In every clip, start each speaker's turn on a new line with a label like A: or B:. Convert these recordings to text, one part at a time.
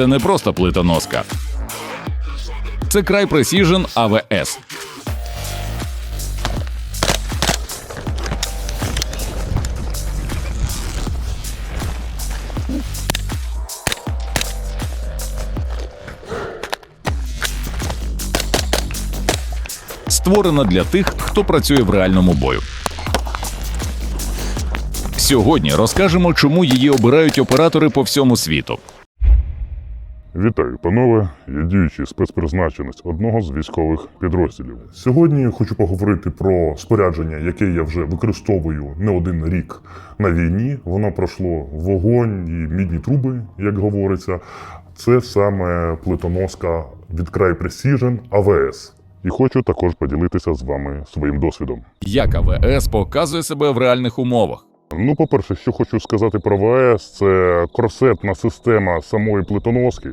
A: Це не просто плитоноска. Це край Precision AVS. Створена для тих, хто працює в реальному бою. Сьогодні розкажемо, чому її обирають оператори по всьому світу.
B: Вітаю, панове. Я діючий спецпризначенець одного з військових підрозділів. Сьогодні хочу поговорити про спорядження, яке я вже використовую не один рік на війні. Воно пройшло вогонь і мідні труби, як говориться. Це саме плитоноска від край Precision AVS. І хочу також поділитися з вами своїм досвідом.
A: Як АВС показує себе в реальних умовах.
B: Ну, по-перше, що хочу сказати про ВС, це корсетна система самої плитоноски,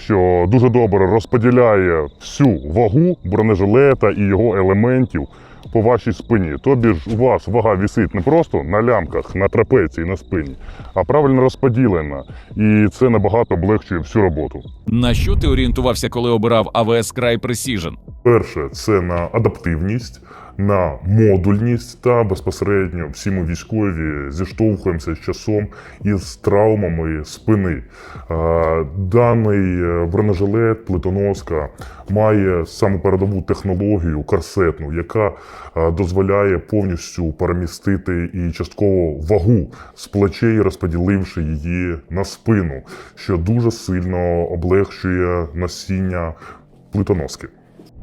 B: що дуже добре розподіляє всю вагу бронежилета і його елементів по вашій спині. Тобі ж у вас вага вісить не просто на лямках, на трапеції, на спині, а правильно розподілена. І це набагато облегчує всю роботу.
A: На що ти орієнтувався, коли обирав АВС край Precision?
B: Перше, це на адаптивність, на модульність та безпосередньо всі ми військові зіштовхуємося з часом із травмами спини. Е, Даний е, бронежилет плитоноска має саму передову технологію корсетну, яка е, дозволяє повністю перемістити і частково вагу з плечей, розподіливши її на спину, що дуже сильно облегчує носіння плитоноски.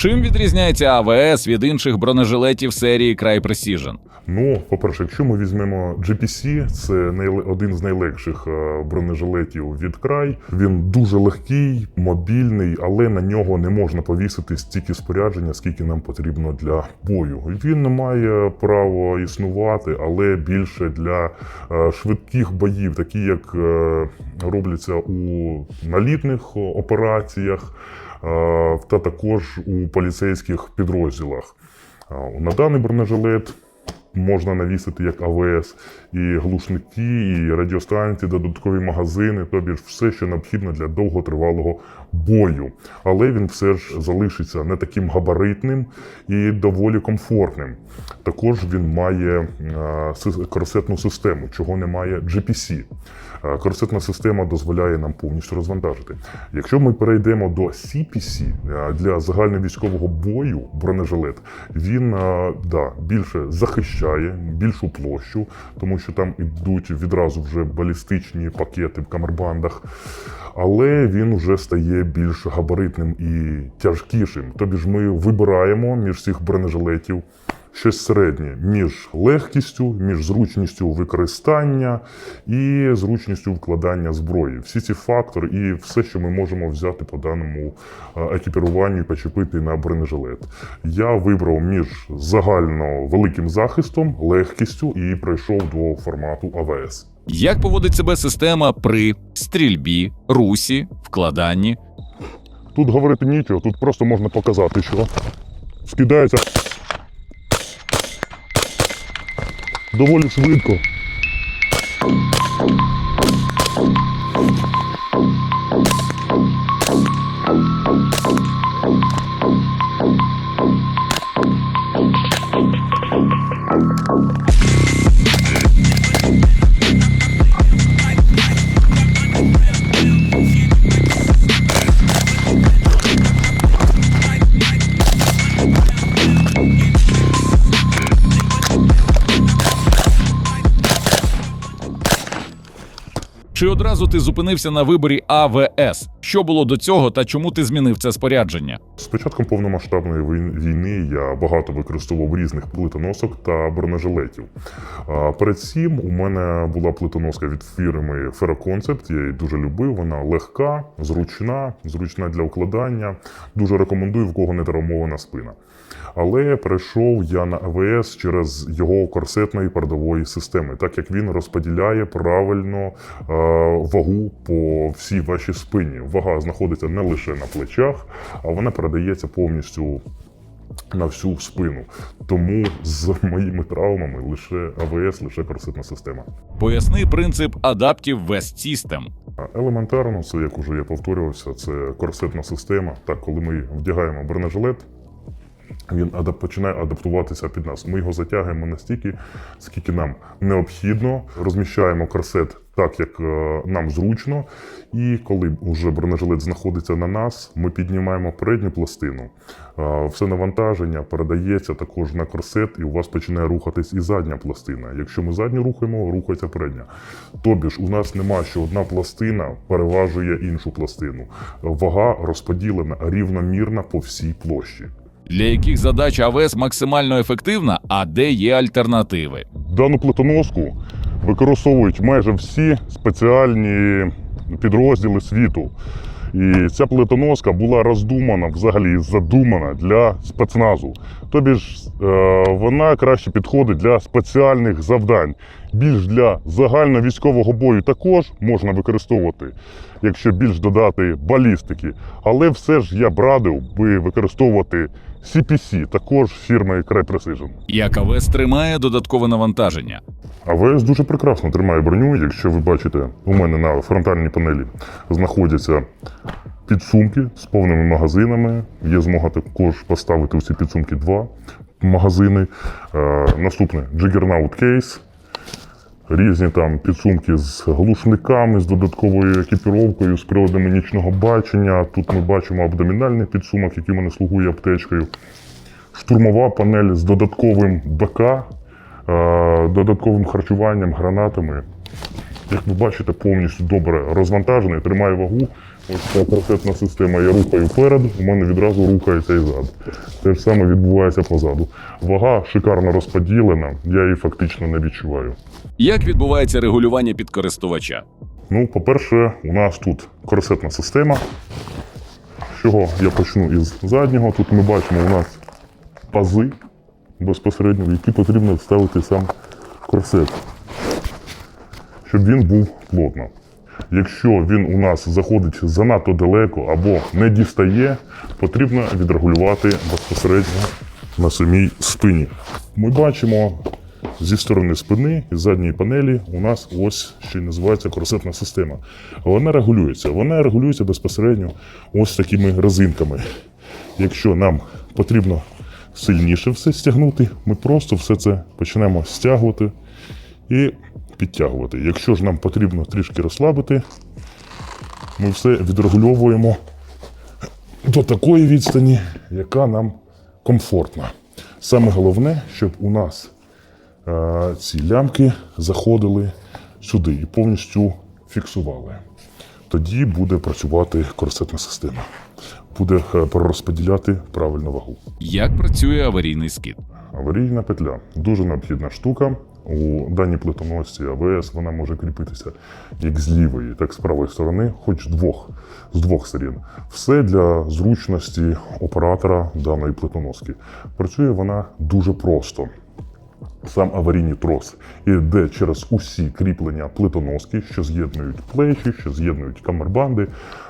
A: Чим відрізняється АВС від інших бронежилетів серії край Precision?
B: Ну, по-перше, якщо ми візьмемо GPC, це один з найлегших е, бронежилетів від край. Він дуже легкий, мобільний, але на нього не можна повісити стільки спорядження, скільки нам потрібно для бою. Він не має права існувати, але більше для е, швидких боїв, такі як е, робляться у налітних операціях, та також у поліцейських підрозділах. Е, На даний бронежилет можна навісити як АВС, і глушники, і радіостанції, додаткові магазини, тобі ж все, що необхідно для довготривалого бою. Але він все ж залишиться не таким габаритним і доволі комфортним. Також він має е, корсетну систему, чого немає GPC. Е, Корсетна система дозволяє нам повністю розвантажити. Якщо ми перейдемо до CPC е, для загальновійськового бою, бронежилет, він да, більше захищає більшу площу, тому що там йдуть відразу вже балістичні пакети в камербандах. Але він вже стає більш габаритним і тяжкішим. Тобі ж ми вибираємо між цих бронежилетів щось середнє між легкістю, між зручністю використання і зручністю вкладання зброї. Всі ці фактори і все, що ми можемо взяти по даному е, екіпіруванню і почепити на бронежилет. Я вибрав між загально великим захистом, легкістю і прийшов до формату АВС.
A: Як поводить себе система при стрільбі, русі, вкладанні?
B: Тут говорити нічого, тут просто можна показати, що скидається доволі швидко.
A: Одразу ти зупинився на виборі АВС? Що було до цього та чому ти змінив це спорядження?
B: З початком повномасштабної війн- війни я багато використовував різних плитоносок та бронежилетів. Перед цим у мене була плитоноска від фірми Ferroconcept, я її дуже любив. Вона легка, зручна, зручна для укладання. Дуже рекомендую, в кого не травмована спина. Але перейшов я на АВС через його корсетної передової системи, так як він розподіляє правильно е, вагу по всій вашій спині. Вага знаходиться не лише на плечах, а вона передається повністю на всю спину. Тому з моїми травмами лише АВС, лише корсетна система.
A: Поясни принцип Adaptive Vest System.
B: Елементарно, це як уже я повторювався, це корсетна система. Так, коли ми вдягаємо бронежилет, він починає адаптуватися під нас. Ми його затягуємо настільки, скільки нам необхідно, розміщаємо корсет так, як е, нам зручно. І коли вже бронежилет знаходиться на нас, ми піднімаємо передню пластину. Е, Все навантаження передається також на корсет, і у вас починає рухатись і задня пластина. Якщо ми задню рухаємо, рухається передня. Тобі ж у нас нема, що одна пластина переважує іншу пластину. Вага розподілена рівномірно по всій площі.
A: Для яких задач АВС максимально ефективна, а де є альтернативи?
B: Дану плитоноску використовують майже всі спеціальні підрозділи світу. І ця плитоноска була роздумана, взагалі задумана для спецназу. Тобі ж е, вона краще підходить для спеціальних завдань. Більш для загальновійськового бою також можна використовувати, якщо більш додати балістики. Але все ж я б радив би використовувати CPC, також фірми Cry Precision.
A: Як АВС тримає додаткове навантаження?
B: АВС дуже прекрасно тримає броню. Якщо ви бачите, у мене на фронтальній панелі знаходяться підсумки з повними магазинами. Є змога також поставити у ці підсумки два магазини. Е, наступне Juggernaut Case. Різні там підсумки з глушниками, з додатковою екіпіровкою, з приладами нічного бачення. Тут ми бачимо абдомінальний підсумок, який мене слугує аптечкою. Штурмова панель з додатковим БК, е, додатковим харчуванням, гранатами. Як ви бачите, повністю добре розвантажений, тримає вагу. Ось ця корсетна система. Я рухаю вперед, у мене відразу рухається і зад. Те ж саме відбувається позаду. Вага шикарно розподілена, я її фактично не відчуваю.
A: Як відбувається регулювання під користувача?
B: Ну, по-перше, у нас тут корсетна система. З чого я почну із заднього. Тут ми бачимо у нас пази безпосередньо, в які потрібно вставити сам корсет, щоб він був плотно. Якщо він у нас заходить занадто далеко або не дістає, потрібно відрегулювати безпосередньо на самій спині. Ми бачимо зі сторони спини і задньої панелі у нас ось що й називається корсетна система. Вона регулюється. Вона регулюється безпосередньо ось такими резинками. Якщо нам потрібно сильніше все стягнути, ми просто все це почнемо стягувати і підтягувати. Якщо ж нам потрібно трішки розслабити, ми все відрегульовуємо до такої відстані, яка нам комфортна. Саме головне, щоб у нас ці лямки заходили сюди і повністю фіксували. Тоді буде працювати корсетна система. Буде е, пророзподіляти правильну вагу.
A: Як працює аварійний скид?
B: Аварійна петля дуже необхідна штука. У даній плитоносці АВС вона може кріпитися як з лівої, так і з правої сторони, хоч двох, з двох сторін. Все для зручності оператора даної плитоноски. Працює вона дуже просто. Сам аварійний трос іде через усі кріплення плитоноски, що з'єднують плечі, що з'єднують камербанди.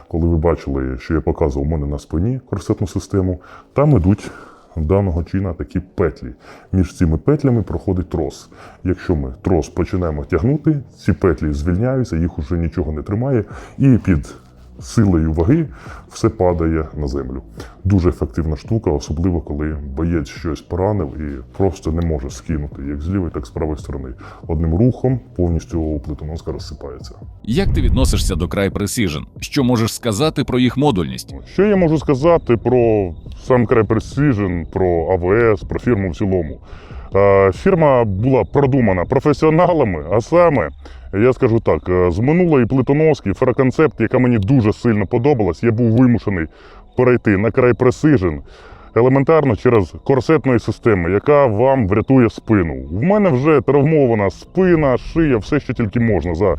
B: Коли ви бачили, що я показував у мене на спині корсетну систему, там ідуть даного чина такі петлі. Між цими петлями проходить трос. Якщо ми трос починаємо тягнути, ці петлі звільняються, їх уже нічого не тримає, і під силою ваги все падає на землю. Дуже ефективна штука, особливо коли боєць щось поранив і просто не може скинути як з лівої, так і з правої сторони. Одним рухом повністю плитоноска розсипається.
A: Як ти відносишся до Cry Precision? Що можеш сказати про їх модульність?
B: Що я можу сказати про сам Cry Precision, про АВС, про фірму в цілому? Е, Фірма була продумана професіоналами, а саме, я скажу так, е, з минулої Плитоновський фероконцепт, яка мені дуже сильно подобалась, я був вимушений перейти на край пресижен. елементарно через корсетної системи, яка вам врятує спину. В мене вже травмована спина, шия, все, що тільки можна за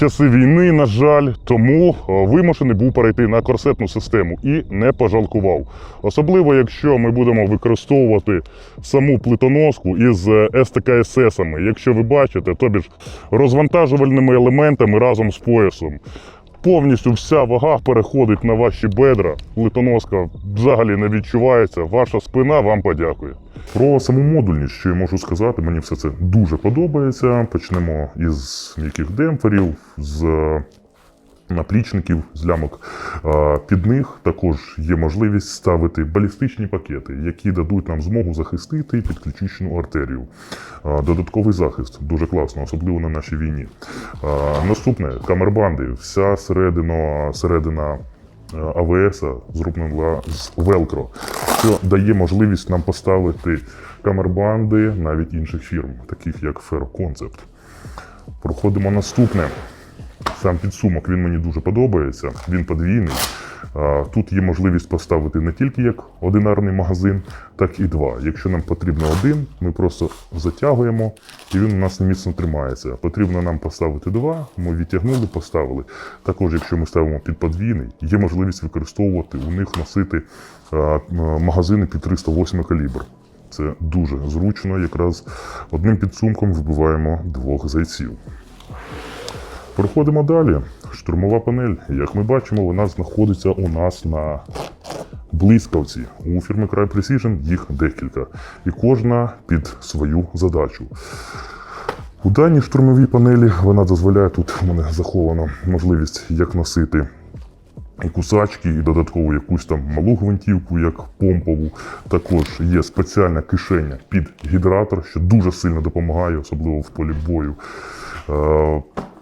B: часи війни, на жаль, тому е, вимушений був перейти на корсетну систему і не пожалкував. Особливо, якщо ми будемо використовувати саму плитоноску із е, СТКССами. Якщо ви бачите, тобі ж розвантажувальними елементами разом з поясом. Повністю вся вага переходить на ваші бедра. Литоноска взагалі не відчувається. Ваша спина вам подякує. Про саму модульність, що я можу сказати, мені все це дуже подобається. Почнемо із м'яких демпферів, з наплічників з лямок. Під них також є можливість ставити балістичні пакети, які дадуть нам змогу захистити підключичну артерію. Додатковий захист дуже класно, особливо на нашій війні. Наступне камербанди. Вся середина, середина АВС зроблена з велкро, що дає можливість нам поставити камербанди навіть інших фірм, таких як Ferroconcept. Проходимо наступне. Сам підсумок він мені дуже подобається. Він подвійний. Тут є можливість поставити не тільки як одинарний магазин, так і два. Якщо нам потрібно один, ми просто затягуємо і він у нас міцно тримається. Потрібно нам поставити два, ми відтягнули, поставили. Також, якщо ми ставимо під подвійний, є можливість використовувати у них носити магазини під 308 калібр. Це дуже зручно. Якраз одним підсумком вбиваємо двох зайців. Проходимо далі. Штурмова панель. Як ми бачимо, вона знаходиться у нас на блискавці. У фірми Cry Precision їх декілька. І кожна під свою задачу. У даній штурмовій панелі вона дозволяє, тут в мене заховано можливість як носити і кусачки, і додатково якусь там малу гвинтівку, як помпову. Також є спеціальна кишеня під гідратор, що дуже сильно допомагає, особливо в полі бою.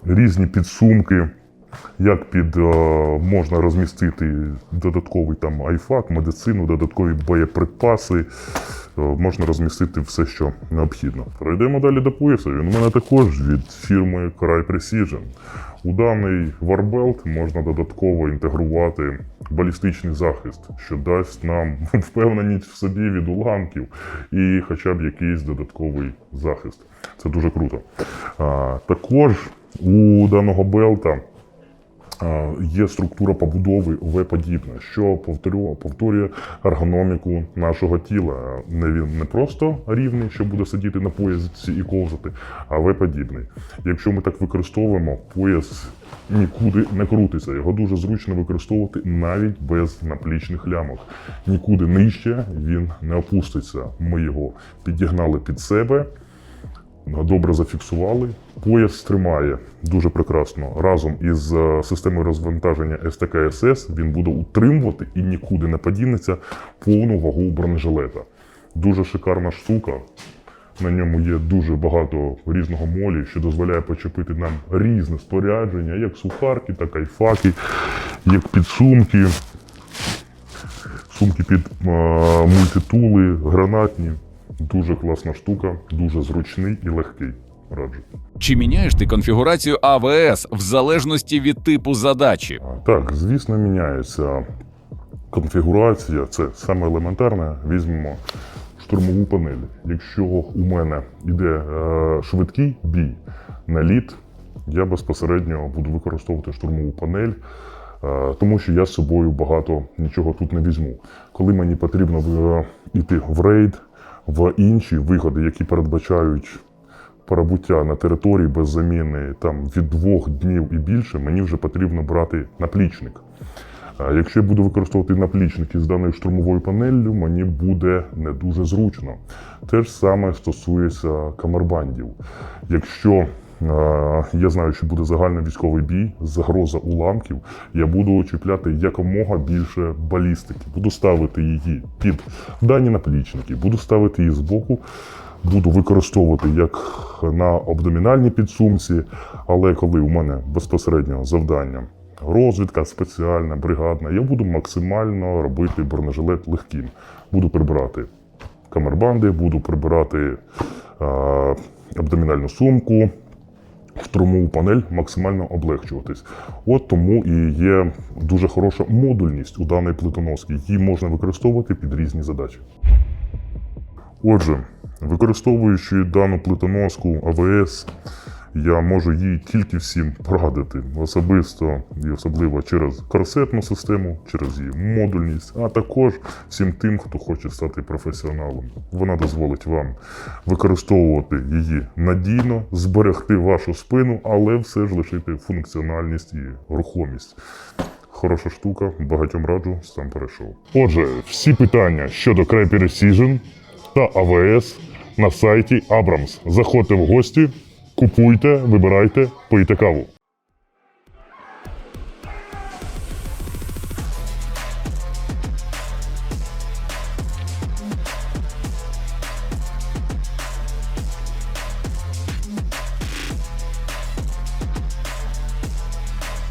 B: Різні підсумки, як під е, можна розмістити додатковий там айфак, медицину, додаткові боєприпаси. Е, Можна розмістити все, що необхідно. Перейдемо далі до пояса. Він у мене також від фірми Cry Precision. У даний варбелт можна додатково інтегрувати балістичний захист, що дасть нам впевненість в собі від уламків і хоча б якийсь додатковий захист. Це дуже круто. А, також у даного белта є структура побудови В-подібна, що повторю, повторює ергономіку нашого тіла. Не він не просто рівний, що буде сидіти на поясі і ковзати, а В-подібний. Якщо ми так використовуємо, пояс нікуди не крутиться. Його дуже зручно використовувати навіть без наплічних лямок. Нікуди нижче він не опуститься. Ми його підігнали під себе добре зафіксували. Пояс тримає дуже прекрасно. Разом із е, системою розвантаження СТК-СС він буде утримувати і нікуди не подінеться повну вагу бронежилета. Дуже шикарна штука. На ньому є дуже багато різного молі, що дозволяє почепити нам різне спорядження, як сухарки, так і факи, як підсумки, сумки під е, мультитули, гранатні. Дуже класна штука, дуже зручний і легкий. Раджу.
A: Чи міняєш ти конфігурацію АВС в залежності від типу задачі?
B: Так, звісно, міняється конфігурація. Це саме елементарне. Візьмемо штурмову панель. Якщо у мене йде е, швидкий бій, наліт, я безпосередньо буду використовувати штурмову панель. е, Тому що я з собою багато нічого тут не візьму. Коли мені потрібно е, йти в рейд, в інші вигоди, які передбачають перебуття на території без заміни там від двох днів і більше, мені вже потрібно брати наплічник. Якщо я буду використовувати наплічник із даною штурмовою панеллю, мені буде не дуже зручно. Те ж саме стосується камербандів. Якщо я знаю, що буде загальний військовий бій, загроза уламків, я буду чіпляти якомога більше балістики. Буду ставити її під дані наплічники, буду ставити її збоку, буду використовувати як на абдомінальній підсумці, але коли у мене безпосередньо завдання розвідка спеціальна, бригадна, я буду максимально робити бронежилет легким. Буду прибирати камербанди, буду прибирати абдомінальну сумку, штурмову панель максимально облегчуватись. От тому і є дуже хороша модульність у даної плитоноски. Її можна використовувати під різні задачі. Отже, використовуючи дану плитоноску АВС, я можу їй тільки всім порадити особисто і особливо через корсетну систему, через її модульність, а також всім тим, хто хоче стати професіоналом. Вона дозволить вам використовувати її надійно, зберегти вашу спину, але все ж лишити функціональність і рухомість. Хороша штука, багатьом раджу, сам перейшов. Отже, всі питання щодо Cry Precision та АВС на сайті Abrams. Заходьте в гості, купуйте, вибирайте, пийте каву.